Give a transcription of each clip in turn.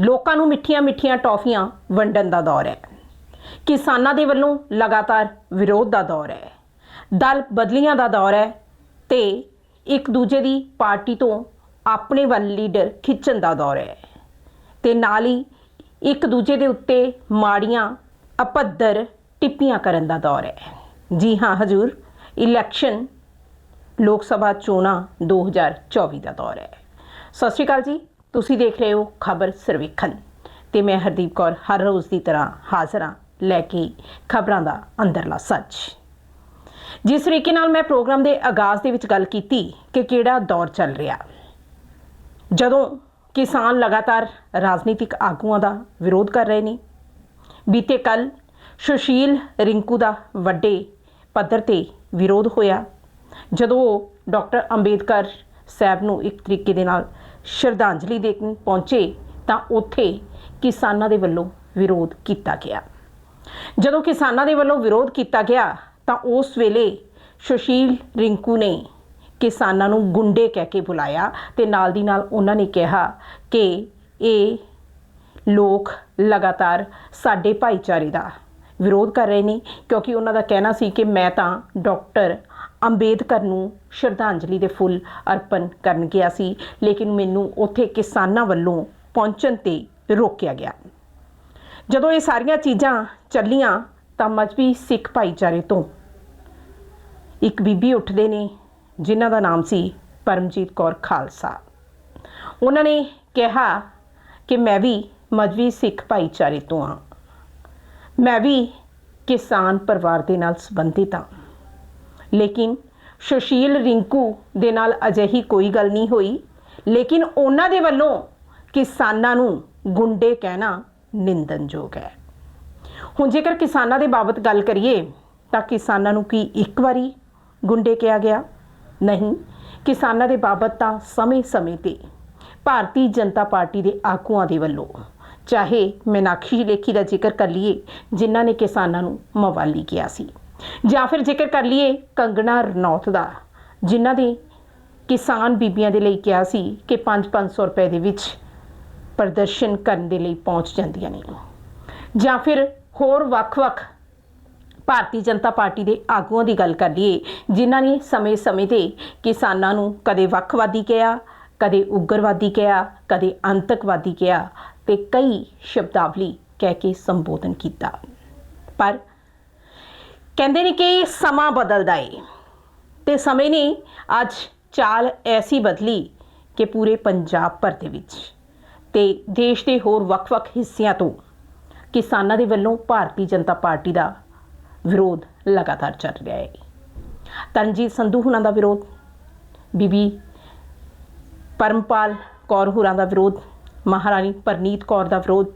ਲੋਕਾਂ ਨੂੰ ਮਿੱਠੀਆਂ-ਮਿੱਠੀਆਂ ਟੌਫੀਆਂ ਵੰਡਣ ਦਾ ਦੌਰ ਹੈ। ਕਿਸਾਨਾਂ ਦੇ ਵੱਲੋਂ ਲਗਾਤਾਰ ਵਿਰੋਧ ਦਾ ਦੌਰ ਹੈ। ਦਲ ਬਦਲੀਆਂ ਦਾ ਦੌਰ ਹੈ ਤੇ ਇੱਕ ਦੂਜੇ ਦੀ ਪਾਰਟੀ ਤੋਂ ਆਪਣੇ ਵੱਲ ਲੀਡਰ ਖਿੱਚਣ ਦਾ ਦੌਰ ਹੈ। ਤੇ ਨਾਲ ਹੀ ਇੱਕ ਦੂਜੇ ਦੇ ਉੱਤੇ ਮਾੜੀਆਂ, ਅਪੱਧਰ ਟਿੱਪੀਆਂ ਕਰਨ ਦਾ ਦੌਰ ਹੈ। ਜੀ ਹਾਂ, ਹਜੂਰ, ਇਲੈਕਸ਼ਨ, ਲੋਕ ਸਭਾ ਚੋਣਾਂ 2024 ਦਾ ਦੌਰ ਹੈ। ਸਤਿ ਸ਼੍ਰੀ ਅਕਾਲ ਜੀ। ਤੁਸੀਂ ਦੇਖ ਰਹੇ ਹੋ ਖਬਰ ਸਰਵੇਖਣ ਤੇ ਮੈਂ ਹਰਦੀਪ ਕੌਰ ਹਰ ਰੋਜ਼ ਦੀ ਤਰ੍ਹਾਂ ਹਾਜ਼ਰ ਹਾਂ ਲੈ ਕੇ ਖਬਰਾਂ ਦਾ ਅੰਦਰਲਾ ਸੱਚ ਜਿਸ ਤਰੀਕੇ ਨਾਲ ਮੈਂ ਪ੍ਰੋਗਰਾਮ ਦੇ ਆਗਾਜ਼ ਦੇ ਵਿੱਚ ਗੱਲ ਕੀਤੀ ਕਿ ਕਿਹੜਾ ਦੌਰ ਚੱਲ ਰਿਹਾ। ਜਦੋਂ ਕਿਸਾਨ ਲਗਾਤਾਰ ਰਾਜਨੀਤਿਕ ਆਗੂਆਂ ਦਾ ਵਿਰੋਧ ਕਰ ਰਹੇ ਨੇ, ਬੀਤੇ ਕੱਲ ਸੁਸ਼ੀਲ ਰਿੰਕੂ ਦਾ ਵੱਡੇ ਪੱਧਰ ਤੇ ਵਿਰੋਧ ਹੋਇਆ, ਜਦੋਂ ਉਹ ਡਾਕਟਰ ਅੰਬੇਦਕਰ ਸਾਹਿਬ ਨੂੰ ਇੱਕ ਤਰੀਕੇ ਦੇ ਨਾਲ ਸ਼ਰਧਾਂਜਲੀ ਦੇਣ ਪਹੁੰਚੇ ਤਾਂ ਉੱਥੇ ਕਿਸਾਨਾਂ ਦੇ ਵੱਲੋਂ ਵਿਰੋਧ ਕੀਤਾ ਗਿਆ। ਜਦੋਂ ਕਿਸਾਨਾਂ ਦੇ ਵੱਲੋਂ ਵਿਰੋਧ ਕੀਤਾ ਗਿਆ ਤਾਂ ਉਸ ਵੇਲੇ ਸੁਸ਼ੀਲ ਰਿੰਕੂ ਨੇ ਕਿਸਾਨਾਂ ਨੂੰ ਗੁੰਡੇ ਕਹਿ ਕੇ ਬੁਲਾਇਆ ਤੇ ਨਾਲ ਦੀ ਨਾਲ ਉਹਨਾਂ ਨੇ ਕਿਹਾ ਕਿ ਇਹ ਲੋਕ ਲਗਾਤਾਰ ਸਾਡੇ ਭਾਈਚਾਰੇ ਦਾ ਵਿਰੋਧ ਕਰ ਰਹੇ ਨੇ ਕਿਉਂਕਿ ਉਹਨਾਂ ਦਾ ਕਹਿਣਾ ਸੀ ਕਿ ਮੈਂ ਤਾਂ ਡਾਕਟਰ ਅੰਬੇਦਕਰ ਨੂੰ ਸ਼ਰਧਾਂਜਲੀ ਦੇ ਫੁੱਲ ਅਰਪਣ ਕਰਨ ਗਿਆ ਸੀ, ਲੇਕਿਨ ਮੈਨੂੰ ਉੱਥੇ ਕਿਸਾਨਾਂ ਵੱਲੋਂ ਪਹੁੰਚਣ ਤੇ ਰੋਕਿਆ ਗਿਆ। ਜਦੋਂ ਇਹ ਸਾਰੀਆਂ ਚੀਜ਼ਾਂ ਚੱਲੀਆਂ ਤਾਂ ਮਜਬੀ ਸਿੱਖ ਭਾਈਚਾਰੇ ਤੋਂ ਇੱਕ ਬੀਬੀ ਉੱਠਦੇ ਨੇ, ਜਿਨ੍ਹਾਂ ਦਾ ਨਾਮ ਸੀ ਪਰਮਜੀਤ ਕੌਰ ਖਾਲਸਾ। ਉਹਨਾਂ ਨੇ ਕਿਹਾ ਕਿ ਮੈਂ ਵੀ ਮਜਬੀ ਸਿੱਖ ਭਾਈਚਾਰੇ ਤੋਂ ਹਾਂ। ਮੈਂ ਵੀ ਕਿਸਾਨ ਪਰਿਵਾਰ ਦੇ ਨਾਲ ਸੰਬੰਧਿਤ ਹਾਂ। ਲੇਕਿਨ ਸੁਸ਼ੀਲ ਰਿੰਕੂ ਦੇ ਨਾਲ ਅਜਿਹੀ ਕੋਈ ਗੱਲ ਨਹੀਂ ਹੋਈ। ਲੇਕਿਨ ਉਹਨਾਂ ਦੇ ਵੱਲੋਂ ਕਿਸਾਨਾਂ ਨੂੰ ਗੁੰਡੇ ਕਹਿਣਾ ਨਿੰਦਨਯੋਗ ਹੈ। ਹੁਣ ਜੇਕਰ ਕਿਸਾਨਾਂ ਦੇ ਬਾਬਤ ਗੱਲ ਕਰੀਏ, ਤਾਂ ਕਿਸਾਨਾਂ ਨੂੰ ਕੀ ਇੱਕ ਵਾਰੀ ਗੁੰਡੇ ਕਿਹਾ ਗਿਆ? ਨਹੀਂ, ਕਿਸਾਨਾਂ ਦੇ ਬਾਬਤ ਤਾਂ ਸਮੇਂ-ਸਮੇਂ ਤੇ ਭਾਰਤੀ ਜਨਤਾ ਪਾਰਟੀ ਦੇ ਆਗੂਆਂ ਦੇ ਵੱਲੋਂ, ਚਾਹੇ ਮੀਨਾਕਸ਼ੀ ਲੇਖੀ ਦਾ ਜ਼ਿਕਰ ਕਰ ਲਈਏ, ਜਿਨ੍ਹਾਂ ਨੇ ਕਿਸਾਨਾਂ ਨੂੰ ਮਵਾਲੀ ਕਿਹਾ ਸੀ। ਜਾਂ ਫਿਰ ਜ਼ਿਕਰ ਕਰ ਲਈਏ ਕੰਗਣਾ ਰਣੌਤ ਦਾ, ਜਿਨ੍ਹਾਂ ਦੇ ਕਿਸਾਨ ਬੀਬੀਆਂ ਦੇ ਲਈ ਕਿਹਾ ਸੀ ਕਿ 5-500 ਰੁਪਏ ਦੇ ਵਿੱਚ ਪ੍ਰਦਰਸ਼ਨ ਕਰਨ ਦੇ ਲਈ ਪਹੁੰਚ ਜਾਂਦੀਆਂ ਨੇ ਜਾਂ ਫਿਰ ਹੋਰ ਵੱਖ-ਵੱਖ ਭਾਰਤੀ ਜਨਤਾ ਪਾਰਟੀ ਦੇ ਆਗੂਆਂ ਦੀ ਗੱਲ ਕਰ ਲਈਏ, ਜਿਨ੍ਹਾਂ ਨੇ ਸਮੇਂ-ਸਮੇਂ ਤੇ ਕਿਸਾਨਾਂ ਨੂੰ ਕਦੇ ਵੱਖਵਾਦੀ ਕਿਹਾ, ਕਦੇ ਉਗਰਵਾਦੀ ਕਿਹਾ, ਕਦੇ ਅੰਤਕਵਾਦੀ ਕਿਹਾ ਤੇ ਕਈ ਸ਼ਬਦਾਵਲੀ ਕਹਿ ਕੇ ਸੰਬੋਧਨ ਕੀਤਾ। ਪਰ ਕਹਿੰਦੇ ਨੇ ਕਿ ਸਮਾਂ ਬਦਲਦਾ ਏ। ਤੇ ਸਮੇਂ ਨੇ ਅੱਜ ਚਾਲ ਐਸੀ ਬਦਲੀ ਕਿ ਪੂਰੇ ਪੰਜਾਬ ਭਰ ਦੇ ਵਿੱਚ ਤੇ ਦੇਸ਼ ਦੇ ਹੋਰ ਵੱਖ-ਵੱਖ ਹਿੱਸਿਆਂ ਤੋਂ ਕਿਸਾਨਾਂ ਦੇ ਵੱਲੋਂ ਭਾਰਤੀ ਜਨਤਾ ਪਾਰਟੀ ਦਾ ਵਿਰੋਧ ਲਗਾਤਾਰ ਚੱਲ ਰਿਹਾ ਹੈ ਤਰਨਜੀਤ ਸੰਧੂ ਹੁਣਾਂ ਦਾ ਵਿਰੋਧ, ਬੀਬੀ ਪਰਮਪਾਲ ਕੌਰ ਹੁਰਾਂ ਦਾ ਵਿਰੋਧ, ਮਹਾਰਾਣੀ ਪਰਨੀਤ ਕੌਰ ਦਾ ਵਿਰੋਧ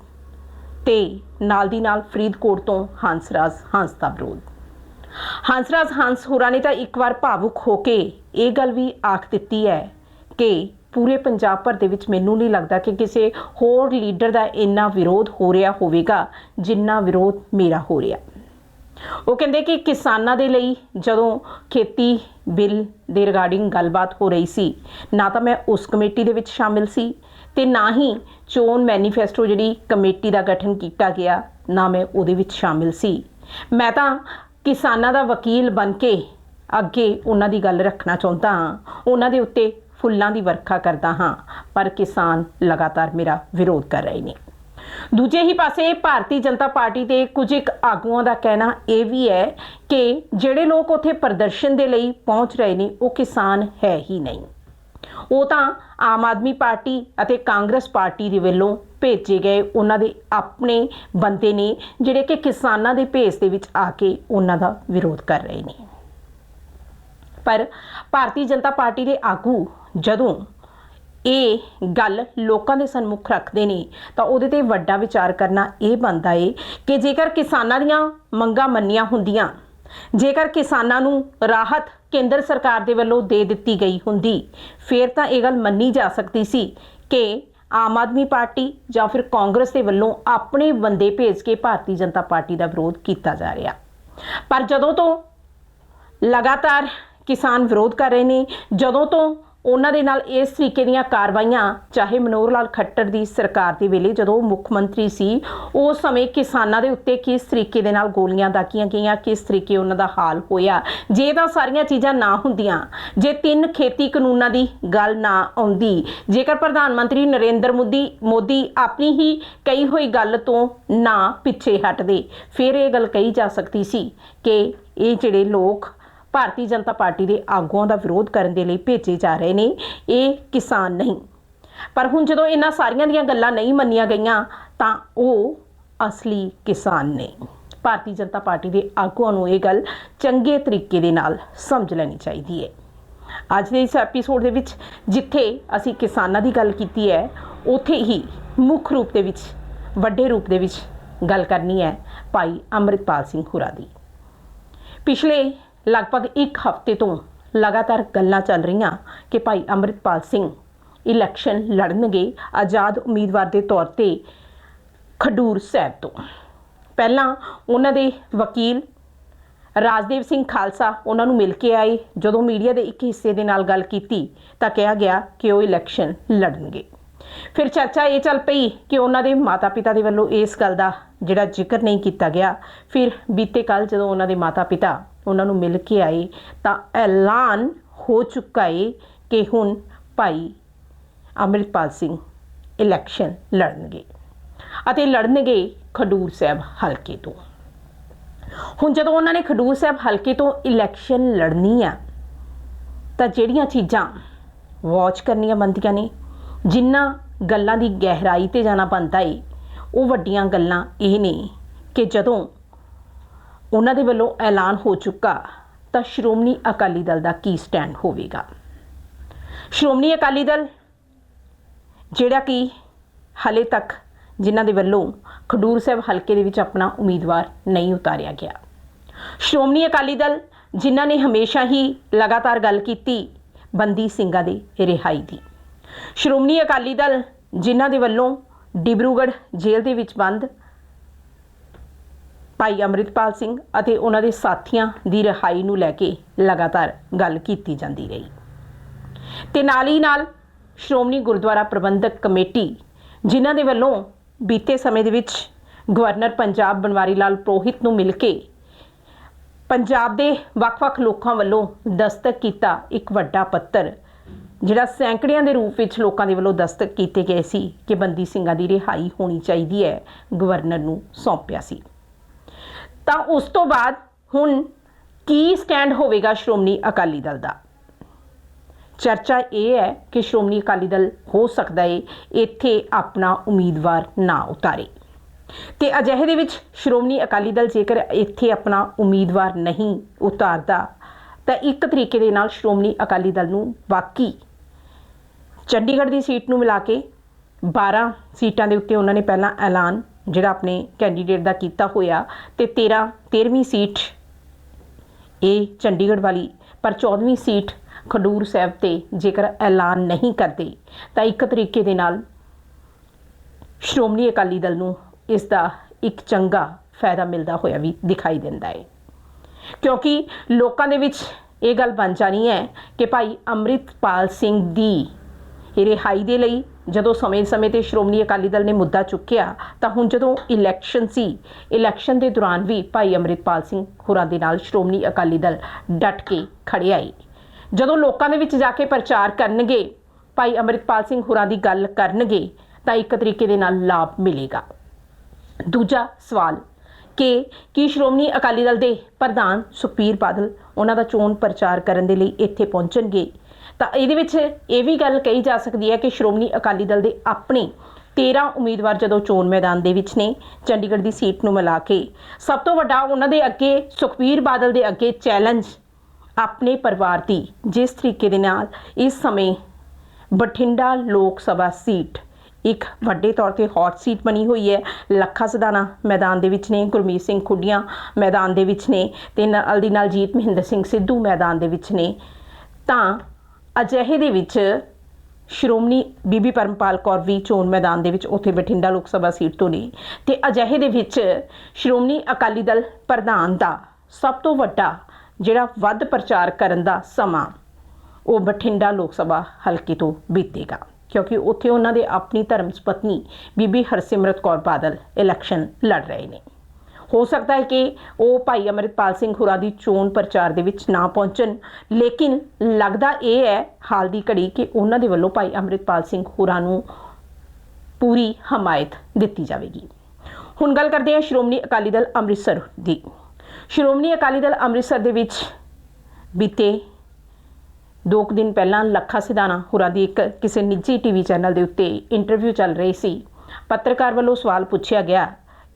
ਤੇ ਨਾਲ ਦੀ ਨਾਲ ਫਰੀਦਕੋਟ ਤੋਂ ਹੰਸਰਾਜ ਹੰਸ ਦਾ ਵਿਰੋਧ। ਹੰਸਰਾਜ ਹੰਸ ਹੋਰਾਂ ਨੇ ਤਾਂ ਇੱਕ ਵਾਰ ਭਾਵੁਕ ਹੋ ਕੇ ਇਹ ਗੱਲ ਵੀ ਆਖ ਦਿੱਤੀ ਹੈ ਕਿ ਪੂਰੇ ਪੰਜਾਬ ਭਰ ਦੇ ਵਿੱਚ ਮੈਨੂੰ ਨਹੀਂ ਲੱਗਦਾ ਕਿ ਕਿਸੇ ਹੋਰ ਲੀਡਰ ਦਾ ਇੰਨਾ ਵਿਰੋਧ ਹੋ ਰਿਹਾ ਹੋਵੇਗਾ, ਜਿੰਨਾ ਵਿਰੋਧ ਮੇਰਾ ਹੋ ਰਿਹਾ। ਉਹ ਕਹਿੰਦੇ ਕਿ ਕਿਸਾਨਾਂ ਦੇ ਲਈ ਜਦੋਂ ਖੇਤੀ ਬਿੱਲ ਦੇ ਰਿਗਾਰਡਿੰਗ ਗੱਲਬਾਤ ਹੋ ਰਹੀ ਸੀ, ਨਾ ਤਾਂ ਮੈਂ ਉਸ ਕਮੇਟੀ ਦੇ ਵਿੱਚ ਸ਼ਾਮਿਲ ਸੀ ਤੇ ਨਾ ਹੀ ਚੋਣ ਮੈਨੀਫੈਸਟੋ ਜਿਹੜੀ ਕਮੇਟੀ ਦਾ ਗਠਨ ਕੀਤਾ ਗਿਆ, ਨਾ ਮੈਂ ਉਹਦੇ ਵਿੱਚ ਸ਼ਾਮਿਲ ਸੀ। ਮੈਂ ਤਾਂ ਕਿਸਾਨਾਂ ਦਾ ਵਕੀਲ ਬਣ ਕੇ ਅੱਗੇ ਉਹਨਾਂ ਦੀ ਗੱਲ ਰੱਖਣਾ ਚਾਹੁੰਦਾ ਹਾਂ। ਉਹਨਾਂ ਦੇ ਉੱਤੇ ਫੁੱਲਾਂ ਦੀ ਵਰਖਾ ਕਰਦਾ ਹਾਂ, ਪਰ ਕਿਸਾਨ ਲਗਾਤਾਰ ਮੇਰਾ ਵਿਰੋਧ ਕਰ ਰਹੇ ਨੇ। ਦੂਜੇ ਹੀ ਪਾਸੇ ਭਾਰਤੀ ਜਨਤਾ ਪਾਰਟੀ ਦੇ ਕੁਝ ਇੱਕ ਆਗੂਆਂ ਦਾ ਕਹਿਣਾ ਇਹ ਵੀ ਹੈ ਕਿ ਜਿਹੜੇ ਲੋਕ ਉੱਥੇ ਪ੍ਰਦਰਸ਼ਨ ਦੇ ਲਈ ਪਹੁੰਚ ਰਹੇ ਨੇ, ਉਹ ਕਿਸਾਨ ਹੈ ਹੀ ਨਹੀਂ। ਉਹ ਤਾਂ ਆਮ ਆਦਮੀ ਪਾਰਟੀ ਅਤੇ ਕਾਂਗਰਸ ਪਾਰਟੀ ਦੇ ਵੱਲੋਂ ਭੇਜੇ ਗਏ ਉਹਨਾਂ ਦੇ ਆਪਣੇ ਬੰਦੇ ਨੇ, ਜਿਹੜੇ ਕਿ ਕਿਸਾਨਾਂ ਦੇ ਭੇਸ ਦੇ ਵਿੱਚ ਆ ਕੇ ਉਹਨਾਂ ਦਾ ਵਿਰੋਧ ਕਰ ਰਹੇ ਨੇ। ਪਰ ਭਾਰਤੀ ਜਨਤਾ ਪਾਰਟੀ ਦੇ ਆਗੂ ਜਦੋਂ ਇਹ ਗੱਲ ਲੋਕਾਂ ਦੇ ਸਨਮੁਖ ਰੱਖਦੇ ਨੇ, ਤਾਂ ਉਹਦੇ ਤੇ ਵੱਡਾ ਵਿਚਾਰ ਕਰਨਾ ਇਹ ਬਣਦਾ ਏ ਕਿ ਜੇਕਰ ਕਿਸਾਨਾਂ ਦੀਆਂ ਮੰਗਾਂ ਮੰਨੀਆਂ ਹੁੰਦੀਆਂ, ਜੇਕਰ ਕਿਸਾਨਾਂ ਨੂੰ ਰਾਹਤ ਕੇਂਦਰ ਸਰਕਾਰ ਦੇ ਵੱਲੋਂ ਦੇ ਦਿੱਤੀ ਗਈ ਹੁੰਦੀ। ਫਿਰ ਤਾਂ ਇਹ ਗੱਲ ਮੰਨੀ ਜਾ ਸਕਦੀ ਸੀ ਕਿ ਆਮ ਆਦਮੀ ਪਾਰਟੀ ਜਾਂ ਫਿਰ ਕਾਂਗਰਸ ਦੇ ਵੱਲੋਂ ਆਪਣੇ ਬੰਦੇ ਭੇਜ ਕੇ ਭਾਰਤੀ ਜਨਤਾ ਪਾਰਟੀ ਦਾ ਵਿਰੋਧ ਕੀਤਾ ਜਾ ਰਿਹਾ। ਪਰ ਜਦੋਂ ਤੋਂ ਲਗਾਤਾਰ ਕਿਸਾਨ ਵਿਰੋਧ ਕਰ ਰਹੇ ਨੇ, ਜਦੋਂ ਤੋਂ ਉਹਨਾਂ ਦੇ ਨਾਲ ਇਸ ਤਰੀਕੇ ਦੀਆਂ ਕਾਰਵਾਈਆਂ, ਚਾਹੇ ਮਨੋਹਰ ਲਾਲ ਖੱਟਰ ਦੀ ਸਰਕਾਰ ਦੇ ਵੇਲੇ ਜਦੋਂ ਮੁੱਖ ਮੰਤਰੀ ਸੀ, ਉਸ ਸਮੇਂ ਕਿਸਾਨਾਂ ਦੇ ਉੱਤੇ ਕਿਸ ਤਰੀਕੇ ਦੇ ਨਾਲ ਗੋਲੀਆਂ ਦਾਕੀਆਂ ਗਈਆਂ, ਕਿਸ ਤਰੀਕੇ ਉਹਨਾਂ ਦਾ ਹਾਲ ਹੋਇਆ, ਜੇ ਤਾਂ ਸਾਰੀਆਂ ਚੀਜ਼ਾਂ ਨਾ ਹੁੰਦੀਆਂ, ਜੇ ਤਿੰਨ ਖੇਤੀ ਕਾਨੂੰਨਾਂ ਦੀ ਗੱਲ ਨਾ ਆਉਂਦੀ, ਜੇਕਰ ਪ੍ਰਧਾਨ ਮੰਤਰੀ ਨਰਿੰਦਰ ਮੋਦੀ ਮੋਦੀ ਆਪਣੀ ਹੀ ਕਹੀ ਹੋਈ ਗੱਲ ਤੋਂ ਨਾ ਪਿੱਛੇ ਹਟਦੇ, ਫਿਰ ਇਹ ਗੱਲ ਕਹੀ ਜਾ ਸਕਦੀ ਸੀ ਕਿ ਇਹ ਜਿਹੜੇ ਲੋਕ ਭਾਰਤੀ ਜਨਤਾ ਪਾਰਟੀ ਦੇ ਆਗੂਆਂ ਦਾ ਵਿਰੋਧ ਕਰਨ ਦੇ ਲਈ ਭੇਜੇ ਜਾ ਰਹੇ ਨੇ, ਇਹ ਕਿਸਾਨ ਨਹੀਂ। ਪਰ ਹੁਣ ਜਦੋਂ ਇਹਨਾਂ ਸਾਰੀਆਂ ਦੀਆਂ ਗੱਲਾਂ ਨਹੀਂ ਮੰਨੀਆਂ ਗਈਆਂ, ਤਾਂ ਉਹ ਅਸਲੀ ਕਿਸਾਨ ਨੇ। ਭਾਰਤੀ ਜਨਤਾ ਪਾਰਟੀ ਦੇ ਆਗੂਆਂ ਨੂੰ ਇਹ ਗੱਲ ਚੰਗੇ ਤਰੀਕੇ ਦੇ ਨਾਲ ਸਮਝ ਲੈਣੀ ਚਾਹੀਦੀ ਹੈ। ਅੱਜ ਦੇ ਇਸ ਐਪੀਸੋਡ ਦੇ ਵਿੱਚ ਜਿੱਥੇ ਅਸੀਂ ਕਿਸਾਨਾਂ ਦੀ ਗੱਲ ਕੀਤੀ ਹੈ, ਉੱਥੇ ਹੀ ਮੁੱਖ ਰੂਪ ਦੇ ਵਿੱਚ, ਵੱਡੇ ਰੂਪ ਦੇ ਵਿੱਚ ਗੱਲ ਕਰਨੀ ਹੈ ਭਾਈ ਅੰਮ੍ਰਿਤਪਾਲ ਸਿੰਘ ਹੁਰਾ ਦੀ। ਪਿਛਲੇ ਲਗਭਗ 1 ਹਫ਼ਤੇ ਤੋਂ ਲਗਾਤਾਰ ਗੱਲਾਂ ਚੱਲ ਰਹੀਆਂ ਕਿ ਭਾਈ ਅੰਮ੍ਰਿਤਪਾਲ ਸਿੰਘ ਇਲੈਕਸ਼ਨ ਲੜਨਗੇ ਆਜ਼ਾਦ ਉਮੀਦਵਾਰ ਦੇ ਤੌਰ ਤੇ ਖਡੂਰ ਸਾਹਿਬ ਤੋਂ। ਪਹਿਲਾਂ ਉਹਨਾਂ ਦੇ ਵਕੀਲ ਰਾਜਦੇਵ ਸਿੰਘ ਖਾਲਸਾ ਉਹਨਾਂ ਨੂੰ ਮਿਲ ਕੇ ਆਏ। ਜਦੋਂ ਮੀਡੀਆ ਦੇ ਇੱਕ ਹਿੱਸੇ ਦੇ ਨਾਲ ਗੱਲ ਕੀਤੀ ਤਾਂ ਕਿਹਾ ਗਿਆ ਕਿ ਉਹ ਇਲੈਕਸ਼ਨ ਲੜਨਗੇ। ਫਿਰ ਚਰਚਾ ਇਹ ਚੱਲ ਪਈ ਕਿ ਉਹਨਾਂ ਦੇ ਮਾਤਾ-ਪਿਤਾ ਦੇ ਵੱਲੋਂ ਇਸ ਗੱਲ ਦਾ ਜਿਹੜਾ ਜ਼ਿਕਰ ਨਹੀਂ ਕੀਤਾ ਗਿਆ। ਫਿਰ ਬੀਤੇ ਕੱਲ ਜਦੋਂ ਉਹਨਾਂ ਦੇ ਮਾਤਾ-ਪਿਤਾ ਉਹਨਾਂ ਨੂੰ ਮਿਲ ਕੇ ਆਏ ਤਾਂ ਐਲਾਨ ਹੋ ਚੁੱਕਾ ਏ ਕਿ ਹੁਣ ਭਾਈ ਅੰਮ੍ਰਿਤਪਾਲ ਸਿੰਘ ਇਲੈਕਸ਼ਨ ਲੜਨਗੇ ਅਤੇ ਲੜਨਗੇ ਖਡੂਰ ਸਾਹਿਬ ਹਲਕੇ ਤੋਂ। ਹੁਣ ਜਦੋਂ ਉਹਨਾਂ ਨੇ ਖਡੂਰ ਸਾਹਿਬ ਹਲਕੇ ਤੋਂ ਇਲੈਕਸ਼ਨ ਲੜਨੀ ਆ, ਤਾਂ ਜਿਹੜੀਆਂ ਚੀਜ਼ਾਂ ਵਾਚ ਕਰਨੀਆਂ ਬੰਦੀਆਂ ਨੇ, ਜਿੰਨਾ ਗੱਲਾਂ ਦੀ ਗਹਿਰਾਈ ਤੇ ਜਾਣਾ ਬਣਦਾ ਏ, ਉਹ ਵੱਡੀਆਂ ਗੱਲਾਂ ਇਹ ਨੇ ਕਿ ਜਦੋਂ ਉਹਨਾਂ ਦੇ ਵੱਲੋਂ ਐਲਾਨ ਹੋ ਚੁੱਕਾ, ਤਾਂ ਸ਼੍ਰੋਮਣੀ ਅਕਾਲੀ ਦਲ ਦਾ ਕੀ ਸਟੈਂਡ ਹੋਵੇਗਾ? ਸ਼੍ਰੋਮਣੀ ਅਕਾਲੀ ਦਲ, ਜਿਹੜਾ ਕਿ ਹਲੇ ਤੱਕ ਜਿਨ੍ਹਾਂ ਦੇ ਵੱਲੋਂ ਖਡੂਰ ਸਾਹਿਬ ਹਲਕੇ ਦੇ ਵਿੱਚ ਆਪਣਾ ਉਮੀਦਵਾਰ ਨਹੀਂ ਉਤਾਰਿਆ ਗਿਆ। ਸ਼੍ਰੋਮਣੀ ਅਕਾਲੀ ਦਲ, ਜਿਨ੍ਹਾਂ ਨੇ ਹਮੇਸ਼ਾ ਹੀ ਲਗਾਤਾਰ ਗੱਲ ਕੀਤੀ ਬੰਦੀ ਸਿੰਘਾਂ ਦੇ ਰਿਹਾਈ ਦੀ। ਸ਼੍ਰੋਮਣੀ ਅਕਾਲੀ ਦਲ, ਜਿਨ੍ਹਾਂ ਦੇ ਵੱਲੋਂ ਡਿਬਰੂਗੜ੍ਹ ਜੇਲ੍ਹ ਦੇ ਵਿੱਚ ਬੰਦ ਭਾਈ ਅੰਮ੍ਰਿਤਪਾਲ ਸਿੰਘ ਅਤੇ ਉਹਨਾਂ ਦੇ ਸਾਥੀਆਂ ਦੀ ਰਿਹਾਈ ਨੂੰ ਲੈ ਕੇ ਲਗਾਤਾਰ ਗੱਲ ਕੀਤੀ ਜਾਂਦੀ ਰਹੀ। ਤੇ ਨਾਲ ਹੀ ਨਾਲ ਸ਼੍ਰੋਮਣੀ ਗੁਰਦੁਆਰਾ ਪ੍ਰਬੰਧਕ ਕਮੇਟੀ, ਜਿਨ੍ਹਾਂ ਦੇ ਵੱਲੋਂ ਬੀਤੇ ਸਮੇਂ ਦੇ ਵਿੱਚ ਗਵਰਨਰ ਪੰਜਾਬ ਬਨਵਾਰੀ ਲਾਲ ਪ੍ਰੋਹਿਤ ਨੂੰ ਮਿਲ ਕੇ ਪੰਜਾਬ ਦੇ ਵੱਖ-ਵੱਖ ਲੋਕਾਂ ਵੱਲੋਂ ਦਸਤਕ ਕੀਤਾ ਇੱਕ ਵੱਡਾ ਪੱਤਰ, ਜਿਹੜਾ ਸੈਂਕੜਿਆਂ ਦੇ ਰੂਪ ਵਿੱਚ ਲੋਕਾਂ ਦੇ ਵੱਲੋਂ ਦਸਤਕ ਕੀਤੇ ਗਏ ਸੀ ਕਿ ਬੰਦੀ ਸਿੰਘਾਂ ਦੀ ਰਿਹਾਈ ਹੋਣੀ ਚਾਹੀਦੀ ਹੈ, ਗਵਰਨਰ ਨੂੰ ਸੌਂਪਿਆ ਸੀ। ਤਾਂ ਉਸ ਤੋਂ ਬਾਅਦ ਹੁਣ ਕੀ ਸਟੈਂਡ ਹੋਵੇਗਾ ਸ਼੍ਰੋਮਣੀ ਅਕਾਲੀ ਦਲ ਦਾ? ਚਰਚਾ ਇਹ ਹੈ ਕਿ ਸ਼੍ਰੋਮਣੀ ਅਕਾਲੀ ਦਲ ਹੋ ਸਕਦਾ ਹੈ ਇੱਥੇ ਆਪਣਾ ਉਮੀਦਵਾਰ ਨਾ ਉਤਾਰੇ। ਤੇ ਅਜਿਹੇ ਦੇ ਵਿੱਚ ਸ਼੍ਰੋਮਣੀ ਅਕਾਲੀ ਦਲ ਜੇਕਰ ਇੱਥੇ ਆਪਣਾ ਉਮੀਦਵਾਰ ਨਹੀਂ ਉਤਾਰਦਾ, ਤਾਂ ਇੱਕ ਤਰੀਕੇ ਦੇ ਨਾਲ ਸ਼੍ਰੋਮਣੀ ਅਕਾਲੀ ਦਲ ਨੂੰ ਬਾਕੀ ਚੰਡੀਗੜ੍ਹ ਦੀ ਸੀਟ ਨੂੰ ਮਿਲਾ ਕੇ 12 ਸੀਟਾਂ ਦੇ ਉੱਤੇ ਉਹਨਾਂ ਨੇ ਪਹਿਲਾਂ ਐਲਾਨ ਜਿਹੜਾ ਆਪਣੇ ਕੈਂਡੀਡੇਟ ਦਾ ਕੀਤਾ ਹੋਇਆ ਤੇ 13 13ਵੀਂ ਸੀਟ ਇਹ ਚੰਡੀਗੜ੍ਹ ਵਾਲੀ, ਪਰ 14ਵੀਂ ਸੀਟ ਖਡੂਰ ਸਾਹਿਬ ਤੇ ਜੇਕਰ ਐਲਾਨ ਨਹੀਂ ਕਰਦੇ, ਤਾਂ ਇੱਕ ਤਰੀਕੇ ਦੇ ਨਾਲ ਸ਼੍ਰੋਮਣੀ ਅਕਾਲੀ ਦਲ ਨੂੰ ਇਸ ਦਾ ਇੱਕ ਚੰਗਾ ਫਾਇਦਾ ਮਿਲਦਾ ਹੋਇਆ ਵੀ ਦਿਖਾਈ ਦਿੰਦਾ ਹੈ। ਕਿਉਂਕਿ ਲੋਕਾਂ ਦੇ ਵਿੱਚ ਇਹ ਗੱਲ ਬਣ ਜਾਣੀ ਹੈ ਕਿ ਭਾਈ ਅੰਮ੍ਰਿਤਪਾਲ ਸਿੰਘ ਦੀ ਇਹ ਰਿਹਾਈ ਦੇ ਲਈ ਜਦੋਂ ਸਮੇਂ-ਸਮੇਂ ਤੇ ਸ਼੍ਰੋਮਣੀ ਅਕਾਲੀ ਦਲ ਨੇ ਮੁੱਦਾ ਚੁੱਕਿਆ, ਤਾਂ ਹੁਣ ਜਦੋਂ ਇਲੈਕਸ਼ਨ ਸੀ ਇਲੈਕਸ਼ਨ ਦੇ ਦੌਰਾਨ ਵੀ ਭਾਈ ਅੰਮ੍ਰਿਤਪਾਲ ਸਿੰਘ ਹੋਰਾਂ ਦੇ ਨਾਲ ਸ਼੍ਰੋਮਣੀ ਅਕਾਲੀ ਦਲ ਡਟ ਕੇ ਖੜਿਆ ਏ ਜਦੋਂ ਲੋਕਾਂ ਦੇ ਵਿੱਚ ਜਾ ਕੇ ਪ੍ਰਚਾਰ ਕਰਨਗੇ, ਭਾਈ ਅੰਮ੍ਰਿਤਪਾਲ ਸਿੰਘ ਹੋਰਾਂ ਦੀ ਗੱਲ ਕਰਨਗੇ, ਤਾਂ ਇੱਕ ਤਰੀਕੇ ਦੇ ਨਾਲ ਲਾਭ ਮਿਲੇਗਾ। ਦੂਜਾ ਸਵਾਲ, ਕਿ ਕੀ ਸ਼੍ਰੋਮਣੀ ਅਕਾਲੀ ਦਲ ਦੇ ਪ੍ਰਧਾਨ ਸੁਖਬੀਰ ਬਾਦਲ ਉਹਨਾਂ ਦਾ ਚੋਣ ਪ੍ਰਚਾਰ ਕਰਨ ਦੇ ਲਈ ਇੱਥੇ ਪਹੁੰਚਣਗੇ? ਤਾਂ ਇਹਦੇ ਵਿੱਚ ਇਹ ਵੀ ਗੱਲ ਕਹੀ ਜਾ ਸਕਦੀ ਹੈ ਕਿ ਸ਼੍ਰੋਮਣੀ ਅਕਾਲੀ ਦਲ ਦੇ ਆਪਣੇ 13 ਉਮੀਦਵਾਰ ਜਦੋਂ ਚੋਣ ਮੈਦਾਨ ਦੇ ਵਿੱਚ ਨੇ, ਚੰਡੀਗੜ੍ਹ ਦੀ ਸੀਟ ਨੂੰ ਮਿਲਾ ਕੇ, ਸਭ ਤੋਂ ਵੱਡਾ ਉਹਨਾਂ ਦੇ ਅੱਗੇ ਸੁਖਬੀਰ ਬਾਦਲ ਦੇ ਅੱਗੇ ਚੈਲੰਜ ਆਪਣੇ ਪਰਿਵਾਰ ਦੀ, ਜਿਸ ਤਰੀਕੇ ਦੇ ਨਾਲ ਇਸ ਸਮੇਂ ਬਠਿੰਡਾ ਲੋਕ ਸਭਾ ਸੀਟ ਇੱਕ ਵੱਡੇ ਤੌਰ ਤੇ ਹੌਟ ਸੀਟ ਬਣੀ ਹੋਈ ਹੈ। ਲੱਖਾ ਸਦਾਨਾ ਮੈਦਾਨ ਦੇ ਵਿੱਚ ਨੇ, ਗੁਰਮੀਤ ਸਿੰਘ ਖੁੱਡੀਆਂ ਮੈਦਾਨ ਦੇ ਵਿੱਚ ਨੇ ਤੇ ਨਾਲ ਦੀ ਨਾਲ ਜੀਤ ਮਹਿੰਦਰ ਸਿੰਘ ਸਿੱਧੂ ਮੈਦਾਨ ਦੇ ਵਿੱਚ ਨੇ। ਤਾਂ ਅਜਿਹੇ ਦੇ ਵਿੱਚ ਸ਼੍ਰੋਮਣੀ ਬੀਬੀ ਪਰਮਪਾਲ ਕੌਰ ਵੀ ਚੋਣ ਮੈਦਾਨ ਦੇ ਵਿੱਚ ਉੱਥੇ ਬਠਿੰਡਾ ਲੋਕ ਸਭਾ ਸੀਟ ਤੋਂ ਨੇ ਤੇ ਅਜਿਹੇ ਦੇ ਵਿੱਚ ਸ਼੍ਰੋਮਣੀ ਅਕਾਲੀ ਦਲ ਪ੍ਰਧਾਨ ਦਾ ਸਭ ਤੋਂ ਵੱਡਾ ਜਿਹੜਾ ਵੱਧ ਪ੍ਰਚਾਰ ਕਰਨ ਦਾ ਸਮਾਂ ਉਹ ਬਠਿੰਡਾ ਲੋਕ ਸਭਾ ਹਲਕੇ ਤੋਂ ਬੀਤੇਗਾ, ਕਿਉਂਕਿ ਉੱਥੇ ਉਹਨਾਂ ਦੇ ਆਪਣੀ ਧਰਮ ਪਤਨੀ ਬੀਬੀ ਹਰਸਿਮਰਤ ਕੌਰ ਬਾਦਲ ਇਲੈਕਸ਼ਨ ਲੜ ਰਹੇ ਨੇ। ਹੋ ਸਕਦਾ ਹੈ ਕਿ ਉਹ ਭਾਈ ਅਮਰਿਤਪਾਲ ਸਿੰਘ ਹੁਰਾ ਦੀ ਚੋਣ ਪ੍ਰਚਾਰ ਦੇ ਵਿੱਚ ਨਾ ਪਹੁੰਚਣ। ਲੇਕਿਨ ਲੱਗਦਾ ਇਹ ਹੈ, ਹਾਲ ਦੀ ਘੜੀ, ਕਿ ਉਹਨਾਂ ਦੇ ਵੱਲੋਂ ਭਾਈ ਅਮਰਿਤਪਾਲ ਸਿੰਘ ਹੁਰਾ ਨੂੰ ਪੂਰੀ ਹਮਾਇਤ ਦਿੱਤੀ ਜਾਵੇਗੀ। ਹੁਣ ਗੱਲ ਕਰਦੇ ਹਾਂ ਸ਼੍ਰੋਮਣੀ ਅਕਾਲੀ ਦਲ ਅੰਮ੍ਰਿਤਸਰ ਦੀ। ਸ਼੍ਰੋਮਣੀ ਅਕਾਲੀ ਦਲ ਅੰਮ੍ਰਿਤਸਰ ਦੇ ਵਿੱਚ ਬੀਤੇ ਦੋ ਕੁ ਦਿਨ ਪਹਿਲਾਂ ਲੱਖਾ ਸਿਧਾਣਾ ਹੁਰਾ ਦੀ ਇੱਕ ਕਿਸੇ ਨਿੱਜੀ ਟੀਵੀ ਚੈਨਲ ਦੇ ਉੱਤੇ ਇੰਟਰਵਿਊ ਚੱਲ ਰਹੀ ਸੀ। ਪੱਤਰਕਾਰ ਵੱਲੋਂ ਸਵਾਲ ਪੁੱਛਿਆ ਗਿਆ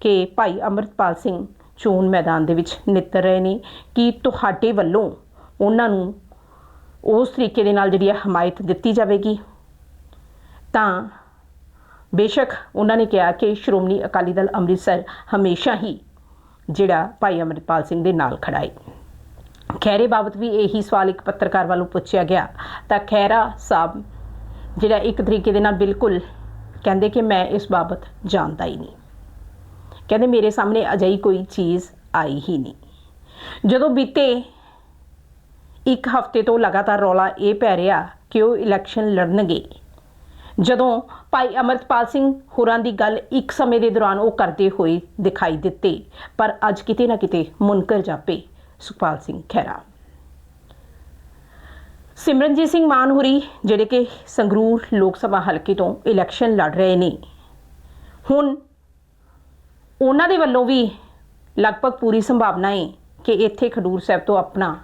ਕਿ ਭਾਈ ਅਮਰਤਪਾਲ ਸਿੰਘ ਚੋਣ ਮੈਦਾਨ ਦੇ ਵਿੱਚ ਨਿੱਤਰ ਰਹੇ ਨੇ ਕਿ ਤੁਹਾਡੇ ਵੱਲੋਂ ਉਹਨਾਂ ਨੂੰ ਉਸ ਤਰੀਕੇ ਦੇ ਨਾਲ ਜਿਹੜੀ ਹੈ ਹਮਾਇਤ ਦਿੱਤੀ ਜਾਵੇਗੀ। ਤਾਂ ਬੇਸ਼ੱਕ ਉਹਨਾਂ ਨੇ ਕਿਹਾ ਕਿ ਸ਼੍ਰੋਮਣੀ ਅਕਾਲੀ ਦਲ ਅੰਮ੍ਰਿਤਸਰ ਹਮੇਸ਼ਾ ਹੀ ਜਿਹੜਾ ਭਾਈ ਅਮਰਿਤਪਾਲ ਸਿੰਘ ਦੇ ਨਾਲ ਖੜਾ ਹੈ ਖੈਰੇ ਬਾਬਤ ਵੀ ਇਹੀ ਸਵਾਲ ਇੱਕ ਪੱਤਰਕਾਰ ਵੱਲੋਂ ਪੁੱਛਿਆ ਗਿਆ। ਤਾਂ ਖੈਰਾ ਸਾਹਿਬ ਜਿਹੜਾ ਇੱਕ ਤਰੀਕੇ ਦੇ ਨਾਲ ਬਿਲਕੁਲ ਕਹਿੰਦੇ ਕਿ ਮੈਂ ਇਸ ਬਾਬਤ ਜਾਣਦਾ ਹੀ ਨਹੀਂ। ਕਹਿੰਦੇ ਮੇਰੇ ਸਾਹਮਣੇ ਅਜਿਹੀ ਕੋਈ ਚੀਜ਼ ਆਈ ਹੀ ਨਹੀਂ। ਜਦੋਂ ਬੀਤੇ ਇੱਕ ਹਫ਼ਤੇ ਤੋਂ ਲਗਾਤਾਰ ਰੌਲਾ ਇਹ ਪੈ ਰਿਹਾ ਕਿ ਉਹ ਇਲੈਕਸ਼ਨ ਲੜਨਗੇ, ਜਦੋਂ ਭਾਈ ਅਮਰਤਪਾਲ ਸਿੰਘ ਹੋਰਾਂ ਦੀ ਗੱਲ ਇੱਕ ਸਮੇਂ ਦੇ ਦੌਰਾਨ ਉਹ ਕਰਦੇ ਹੋਏ ਦਿਖਾਈ ਦਿੱਤੇ, ਪਰ ਅੱਜ ਕਿਤੇ ਨਾ ਕਿਤੇ ਮੁਨਕਰ ਜਾਪੇ ਸੁਖਪਾਲ ਸਿੰਘ ਖਹਿਰਾ। ਸਿਮਰਨਜੀਤ ਸਿੰਘ ਮਾਨ ਹੋਰੀ, ਜਿਹੜੇ ਕਿ ਸੰਗਰੂਰ ਲੋਕ ਸਭਾ ਹਲਕੇ ਤੋਂ ਇਲੈਕਸ਼ਨ ਲੜ ਰਹੇ ਨੇ, ਹੁਣ ਉਹਨਾਂ ਦੇ ਵੱਲੋਂ ਵੀ ਲਗਭਗ ਪੂਰੀ ਸੰਭਾਵਨਾ ਹੈ ਕਿ ਇੱਥੇ ਖਡੂਰ ਸਾਹਿਬ ਤੋਂ ਆਪਣਾ